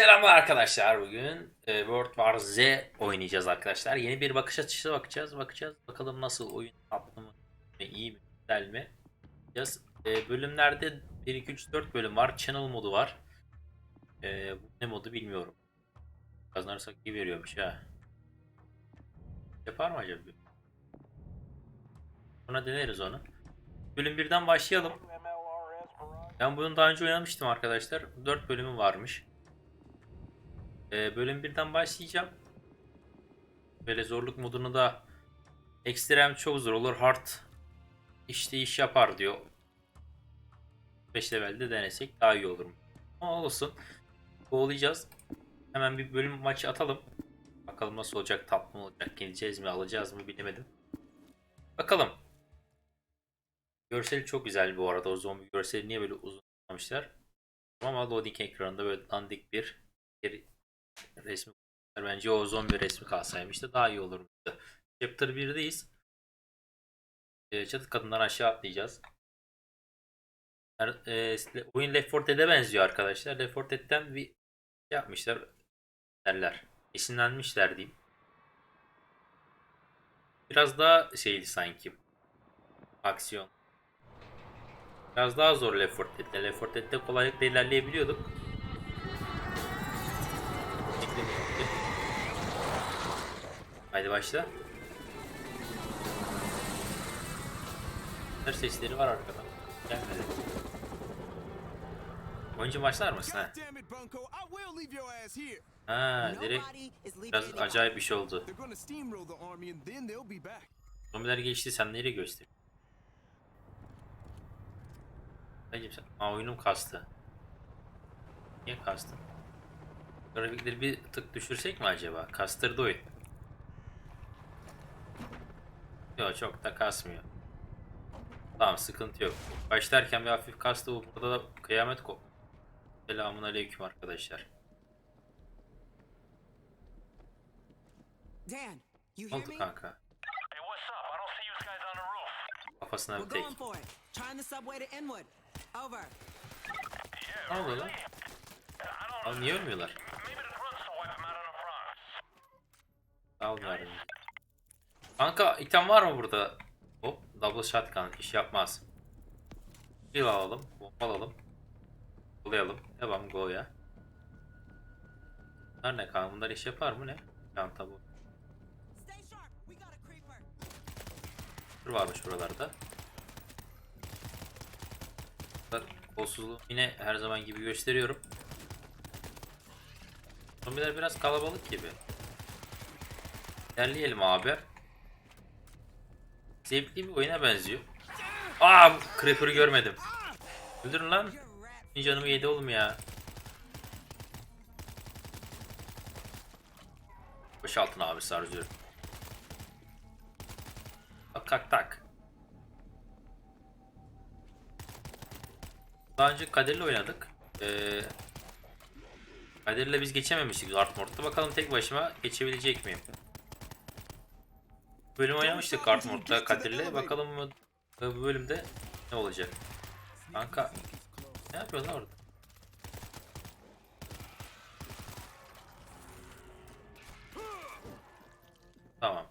Selamlar arkadaşlar. Bugün e, World War Z oynayacağız arkadaşlar. Yeni bir bakış açısı bakacağız. Bakacağız. Bakalım nasıl oyun tatlı mı? iyi mi? Güzel mi? Bakacağız. E, bölümlerde 1, 2, 3, 4 bölüm var. Channel modu var. E, bu ne modu bilmiyorum. Kazanırsak iyi veriyormuş ha. Yapar mı acaba? Sonra deneriz onu. Bölüm 1'den başlayalım. Ben bunu daha önce oynamıştım arkadaşlar. 4 bölümü varmış. Ee, bölüm 1'den başlayacağım. Böyle zorluk modunu da ekstrem çok zor olur. Hard işte iş yapar diyor. 5 levelde denesek daha iyi olur mu? Ama olsun. Kovalayacağız. Hemen bir bölüm maçı atalım. Bakalım nasıl olacak, tatlı mı olacak, geleceğiz mi, alacağız mı bilemedim. Bakalım. Görseli çok güzel bu arada. O zombi görseli niye böyle uzun yapmışlar? Ama loading ekranında böyle dandik bir, bir resmi bence o zombi resmi kalsaymış da daha iyi olurdu. Chapter 1'deyiz. E, çatı kadından aşağı atlayacağız. Er- e, oyun Left 4 Dead'e benziyor arkadaşlar. Left 4 Dead'den bir şey yapmışlar derler. Esinlenmişler diyeyim. Biraz daha şeydi sanki. Aksiyon. Biraz daha zor Left 4 Dead'de. Left 4 Dead'de kolaylıkla ilerleyebiliyorduk. Haydi başla. Her sesleri var arkada. Gelmedi. Oyuncu başlar mısın ha? Ha, direkt biraz acayip bir şey oldu. Zombiler geçti sen nereye göster? Hacım sen... Aa oyunum kastı. Niye kastı? Grafikleri bir tık düşürsek mi acaba? Kastırdı oyun. Yok çok da kasmıyor. Tamam sıkıntı yok. Başlarken bir hafif kastı bu. Burada da kıyamet kop. Selamun aleyküm arkadaşlar. Dan, you hear me? kanka? Hey, what's up? I don't see you guys on the roof. Kafasına bir We're tek. going for it. Trying the subway to Inwood. Over. Ne oluyor lan? I don't Abi niye ölmüyorlar? Maybe the grunts will wipe them out on the fronts. Yardım. Kanka item var mı burada? Hop double shotgun iş yapmaz. Bir alalım, bomba alalım. Bulayalım. Devam go'ya. Bunlar ne kanka? Bunlar iş yapar mı ne? Çanta bu. Dur varmış buralarda. Kolsuzluğu yine her zaman gibi gösteriyorum. Zombiler biraz kalabalık gibi. İlerleyelim abi. Zevkli bir oyuna benziyor. Aa Creeper'ı görmedim. Öldürün lan. Canımı yedi oğlum ya. Boşaltın abi sarıcı. Tak tak tak. Daha önce Kadir'le oynadık. Ee, Kadir'le biz geçememiştik Artmort'ta. Bakalım tek başıma geçebilecek miyim? Bölüm oynamıştık Artmort'ta Kadir'le. Bakalım bu bu bölümde ne olacak? Kanka ne yapıyorsun orada? Tamam.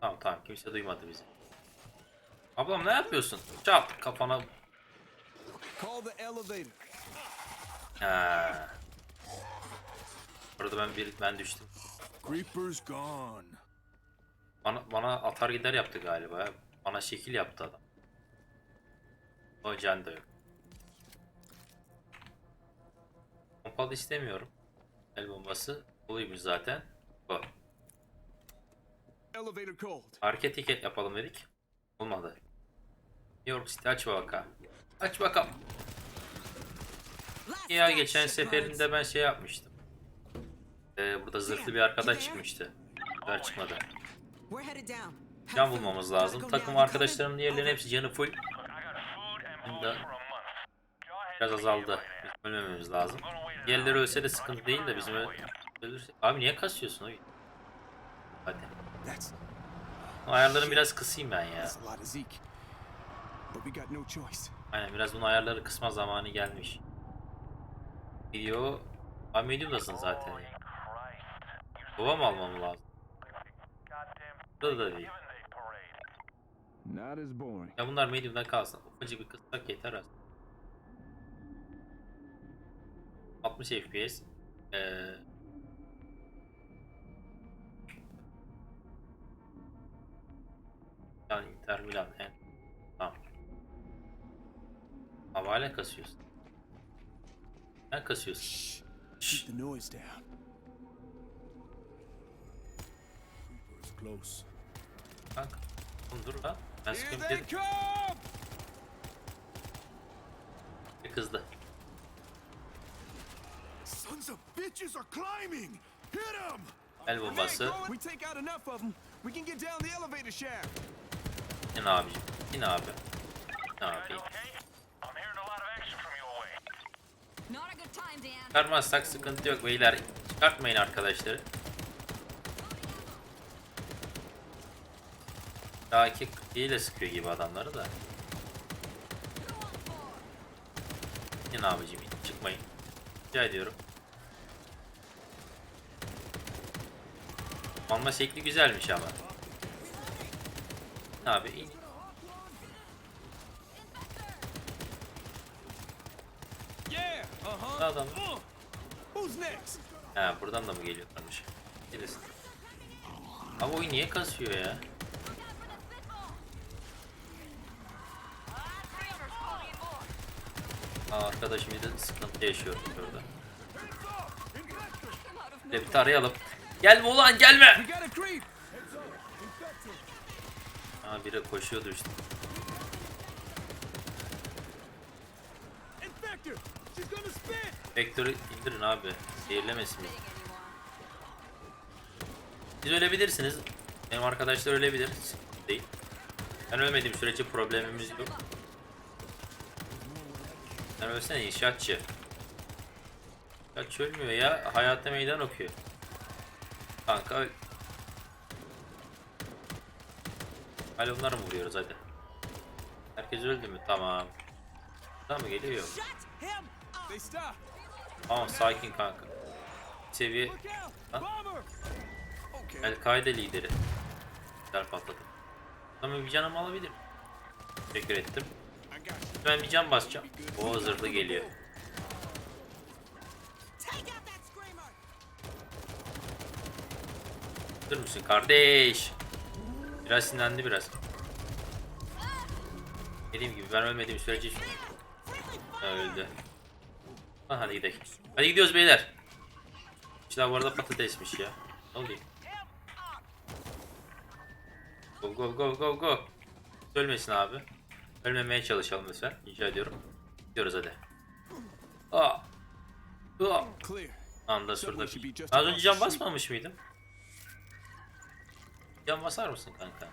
Tamam tamam kimse duymadı bizi. Ablam ne yapıyorsun? Çat kafana. Ha. Orada ben bir ben düştüm. Creeper's gone. Bana, bana atar gider yaptı galiba. Bana şekil yaptı adam. O can da yok. Pompalı istemiyorum. El bombası doluymuş zaten. Bu. Elevator cold. Hareket tiket yapalım dedik. Olmadı. New York City aç bakalım. Aç bakalım. Ya geçen seferinde ben şey yapmıştım. Ee, burada zırhlı bir arkadaş çıkmıştı. Ver çıkmadı. Can bulmamız lazım. Takım coming? diğerlerinin hepsi canı full. Şimdi biraz azaldı. Bizim ölmememiz lazım. Diğerleri ölse de sıkıntı değil de bizim öl ölürse... Abi niye kasıyorsun oyun? Hadi. Ayarlarını biraz kısayım ben ya. Aynen biraz bunun ayarları kısma zamanı gelmiş. Gidiyor. Ha medium'dasın zaten. Kova mı almam lazım? Burada da değil. Ya bunlar medium'da kalsın. Ufacık bir kıssak yeter aslında. 60 FPS. Ee, yani Inter Milan en tamam. Havale kasıyorsun. Sen kasıyorsun. Keep close. Kanka. Oğlum dur lan. Ben they dedim. come! Bir kızdı. Sons of bitches are climbing! Hit them! El bombası. We take out enough of them. We can get down the elevator shaft. Yine abicim. Yine abi. Ne Guys yapayım? okay? I'm hearing a lot of action from your way. Not a good time, Dan. Çıkarmazsak sıkıntı yok beyler. Çıkartmayın arkadaşları. Daha iki ile sıkıyor gibi adamları da. Yine abicim çıkmayın. Rica ediyorum. Alma şekli güzelmiş ama. Abi in. Uh-huh. Adam. Uh. Next? Ha buradan da mı geliyorlarmış? Gelirsin. Abi oyun niye kasıyor ya? Arkadaşım de sıkıntı yaşıyor orada. Bir de bir tarayalım. Gelme ulan gelme! We got a creep! Ha biri koşuyordu işte. Vektörü indirin abi. Zehirlemesin bizi. Siz ölebilirsiniz. Benim arkadaşlar ölebilir. Değil. Ben ölmediğim sürece problemimiz yok. Sen ölsene inşaatçı. İnşaatçı ölmüyor ya. Hayata meydan okuyor. Kanka öl. Hadi onları mı vuruyoruz hadi. Herkes öldü mü? Tamam. Tamam mı geliyor? Yok. Tamam sakin kanka. Seviye! Okay. El-Kaide lideri. Güzel patladı. Tamam bir canımı alabilirim. Teşekkür ettim. Ben bir can basacağım. O hazırda geliyor. Dur musun kardeş? Biraz sinirlendi biraz. Dediğim gibi ben ölmediğim sürece öldü. Ha, hadi gidelim. Hadi gidiyoruz beyler. İşte bu arada patatesmiş ya. Ne oluyor? Go go go go go. Ölmesin abi. Ölmemeye çalışalım lütfen. Rica ediyorum. Gidiyoruz hadi. Aa. Aa. Anda şurada. Az önce cam basmamış mıydım? Cam basar mısın kanka?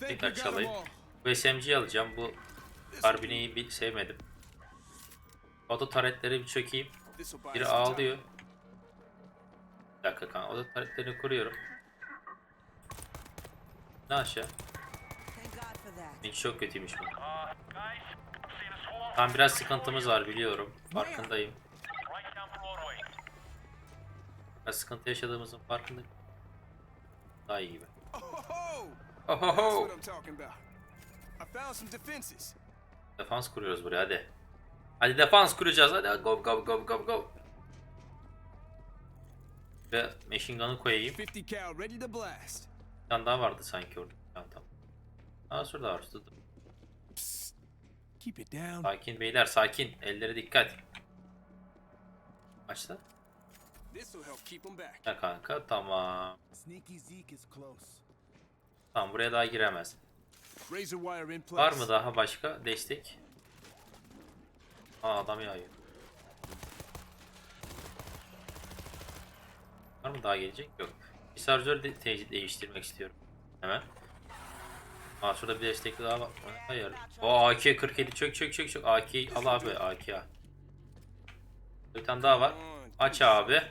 Tekrar çalayım. Bu SMG'yi alacağım. Bu Carbine'yi bir sevmedim. Oto taretleri bir çökeyim. Biri ağlıyor. Bir dakika kanka. Oto taretlerini kuruyorum. Ne aşağı? Hiç çok kötüymüş bu. Guys, I'm seeing a swarm Tam biraz sıkıntımız var biliyorum. Farkındayım. Biraz sıkıntı yaşadığımızın farkındayım. Daha iyi gibi. Oh, Ohoho! defenses. Defans kuruyoruz buraya hadi. Hadi defans kuracağız hadi go go go go go. Ve machine gun'ı koyayım. 50 cal ready to blast. Bir tane daha vardı sanki orada. Tamam tamam. Aa şurada var. Dur, dur. Keep it down. Sakin beyler sakin. Ellere dikkat. Açtı. Ya kanka tamam. Tamam buraya daha giremez. Var mı daha başka destek? Aa adam yağıyor. Var mı daha gelecek? Yok. Bir şarjör de te- değiştirmek istiyorum. Hemen. Aa şurada bir destekli daha var. Hayır. O AK 47 çök çök çök çök. AK al abi AK al. Bir tane daha var. Aç abi.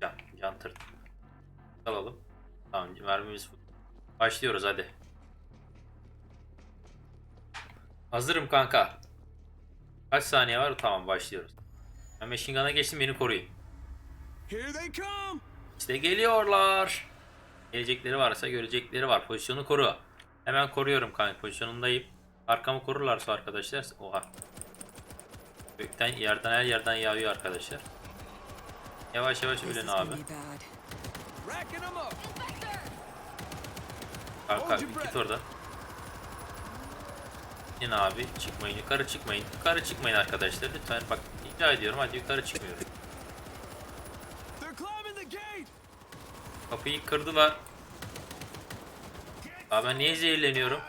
Can, can tırt. Alalım. Tamam mermimiz. Başlıyoruz hadi. Hazırım kanka. Kaç saniye var? Tamam başlıyoruz. Ben machine gun'a geçtim beni koruyun. Here they come. İşte geliyorlar. Gelecekleri varsa görecekleri var. Pozisyonu koru. Hemen koruyorum kanka pozisyonundayım. Arkamı korurlarsa arkadaşlar. Oha. Gökten yerden her yerden yağıyor arkadaşlar. Yavaş yavaş ölün abi. Kanka git orada. İn abi çıkmayın yukarı çıkmayın. Yukarı çıkmayın arkadaşlar lütfen bak rica ediyorum hadi yukarı çıkmıyorum. They're climbing the gate. Kapıyı kırdılar. Abi ben niye zehirleniyorum?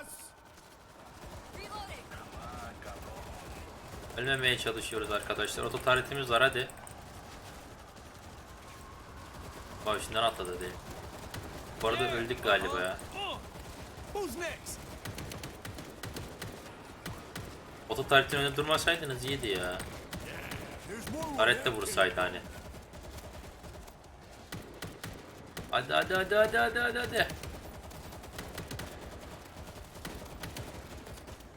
Ölmemeye çalışıyoruz arkadaşlar. Oto taretimiz var hadi. Bak şimdiden atladı değil. Bu arada öldük galiba ya. Oto taretin önünde durmasaydınız iyiydi ya. Taret de vursaydı hani. Hadi hadi hadi hadi hadi hadi hadi.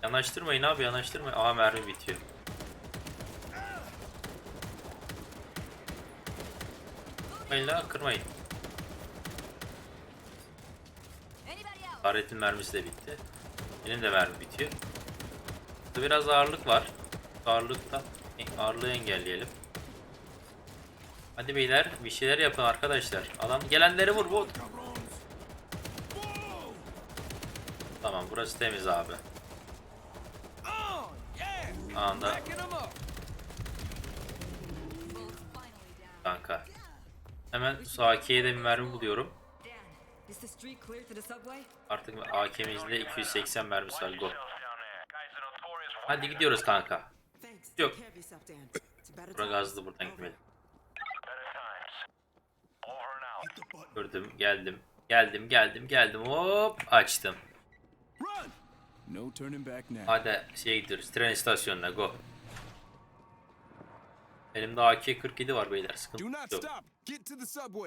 Yanaştırmayın abi yanaştırmayın. Aa mermi bitiyor. Kırmayın la kırmayın. Taretin mermisi de bitti. Benim de mermi bitiyor. Burada biraz ağırlık var. Ağırlıkta ağırlığı engelleyelim. Hadi beyler bir şeyler yapın arkadaşlar. Adam gelenleri vur bu. Tamam burası temiz abi. Anda kanka. Hemen su AK'ye de bir mermi buluyorum. Artık AK'mizde 280 mermisi var go. Hadi gidiyoruz kanka. Yok. Bura gazlı buradan gitmeyelim. Gördüm geldim. Geldim geldim geldim hop açtım. Hadi şey gidiyoruz tren istasyonuna go. Elimde AK-47 var beyler sıkıntı yok.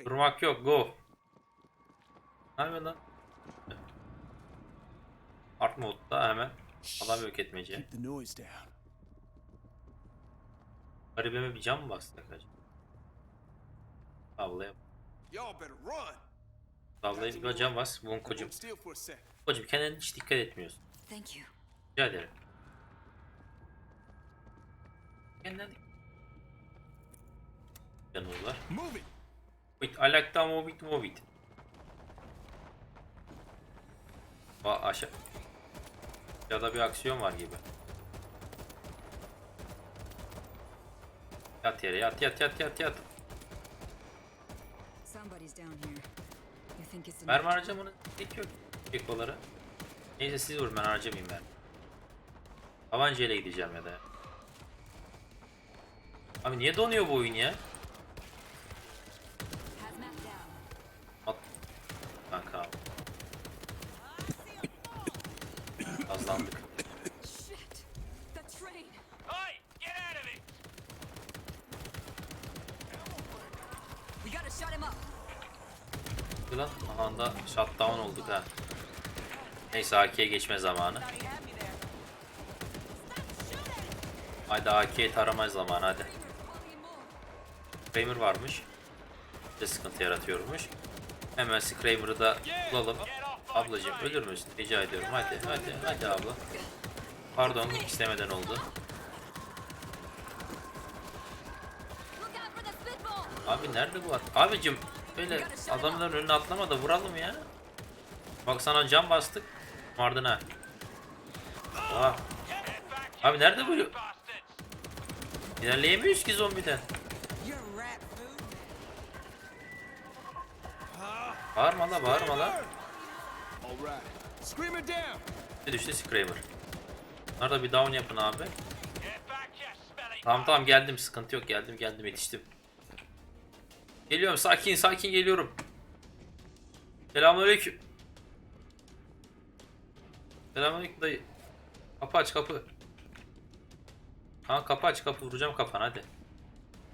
Durmak yok go. Ne yapıyorsun lan? Art modda hemen adam yok etmece. Garibime bir cam mı bastık acaba? Sallaya Y'all better run. sallayıp bir cam bas. Bonkocum. Hold still for a sec. Kocum kendine hiç dikkat etmiyorsun. Thank you. Rica ederim. Kendine dikkat Canımız var. Move it. Wait, I like to move it, move it. Aa, aşağı. Ya da bir aksiyon var gibi. Yat yere, yat yat yat yat yat. Mermi harcamanın gerek yok. Kekolara. Neyse siz vurun ben harcamayayım ben. Tabancayla gideceğim ya da. Abi niye donuyor bu oyun ya? Ha. Neyse AK'ye geçme zamanı. Hadi AK'ye tarama zamanı hadi. Kramer varmış. Bir sıkıntı yaratıyormuş. Hemen Scramer'ı da bulalım. Ablacığım ölür müsün? Rica ediyorum. Hadi hadi hadi abla. Pardon istemeden oldu. Abi nerede bu at? Abicim böyle adamların önüne atlama da vuralım ya. Bak sana cam bastık. Vardın ha. Oha. Abi nerede bu? İlerleyemiyoruz ki zombiden. Bağırma la bağırma la. Screamer düştü Scramer. Nerede bir down yapın abi. Tamam tamam geldim sıkıntı yok geldim geldim yetiştim. Geliyorum sakin sakin geliyorum. Selamünaleyküm. Selamünaleyküm dayı. Kapı aç kapı. Ha kapı aç kapı vuracağım kafana hadi.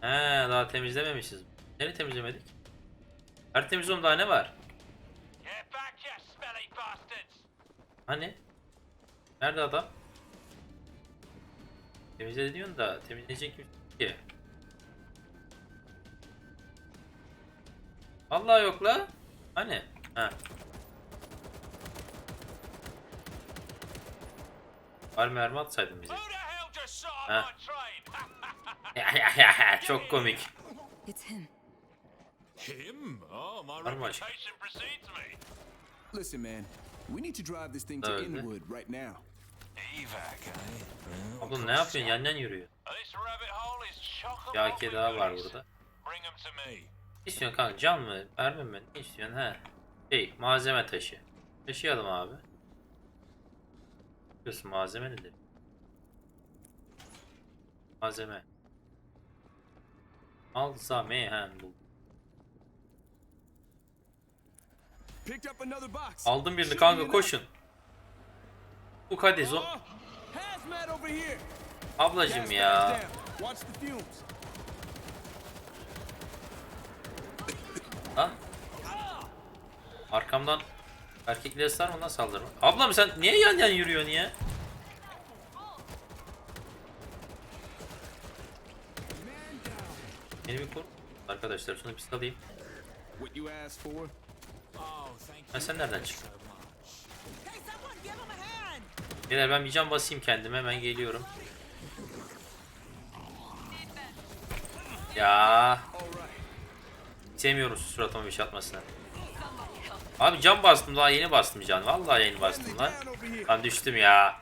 He daha temizlememişiz. Nereye temizlemedik? Her temizliyorum daha ne var? Hani? Nerede adam? Temizle diyorsun da temizleyecek kimse ki. Vallahi yok la. Hani? Ha. Var mermi atsaydın bize. Train? Çok komik. It's him. Him? Oh, my mı reputation precedes me. Listen, man. We need to drive this thing to. Inwood right now. Evac, eh? Abla ne yapıyorsun? Yan yan yürüyor. This rabbit hole is chock Bir AK daha var burada. Bring 'em to me. Ne istiyorsun kanka? Cam mı? Mermi mi? Ne istiyorsun? He. Şey, malzeme taşı. Taşıyalım abi. Biliyorsun malzeme nedir? Malzeme. Malzeme he bu. Aldım birini kanka koşun. Bu over here. Ablacım ya. bags down. Arkamdan erkekliğe sarmadan saldırma. Ablam sen niye yan yan yürüyorsun ya? Beni bir koru. Arkadaşlar şunu bir salayım. What you asked for? Ben sen nereden çıktın? Beyler ben bir can basayım kendime hemen geliyorum. Ya şu suratıma bir şey atmasını. Abi can bastım daha yeni bastım can. Vallahi yeni bastım lan. Lan düştüm ya.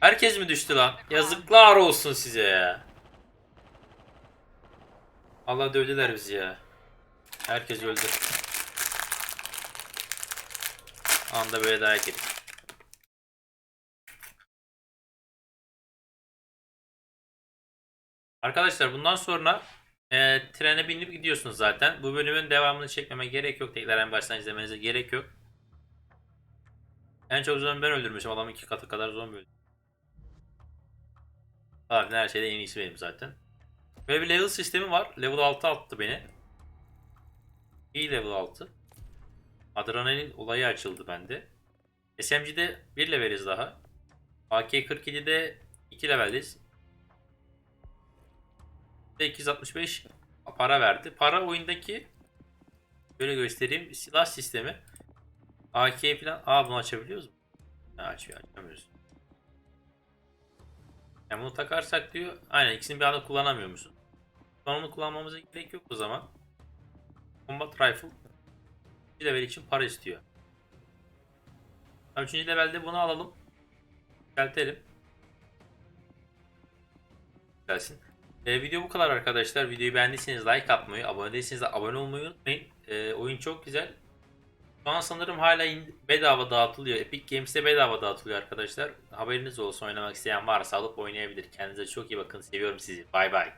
Herkes mi düştü lan? Yazıklar olsun size ya. Allah dövdüler bizi ya. Herkes öldü. Anda böyle dayak yedik. Arkadaşlar bundan sonra e, trene binip gidiyorsunuz zaten. Bu bölümün devamını çekmeme gerek yok. Tekrar en baştan izlemenize gerek yok. En çok zombi ben öldürmüşüm. Adam iki katı kadar zombi öldü. Abi her şeyde en iyisi benim zaten. Böyle bir level sistemi var. Level 6 attı beni. İyi level 6. Adrenalin olayı açıldı bende. SMG'de 1 leveliz daha. AK-47'de 2 leveliz. Ve 265 para verdi. Para oyundaki böyle göstereyim silah sistemi. AK falan. Aa bunu açabiliyoruz mu? Ha, açıyor açamıyoruz. Yani bunu takarsak diyor. Aynen ikisini bir anda kullanamıyor musun? Onu kullanmamıza gerek yok o zaman. Combat Rifle 3 level için para istiyor. 3. levelde bunu alalım. Yükseltelim. Gelsin. Ee, video bu kadar arkadaşlar. Videoyu beğendiyseniz like atmayı, abone değilseniz de abone olmayı unutmayın. Ee, oyun çok güzel. Şu an sanırım hala bedava dağıtılıyor. Epic Games'te bedava dağıtılıyor arkadaşlar. Haberiniz olsun oynamak isteyen varsa alıp oynayabilir. Kendinize çok iyi bakın. Seviyorum sizi. Bay bay.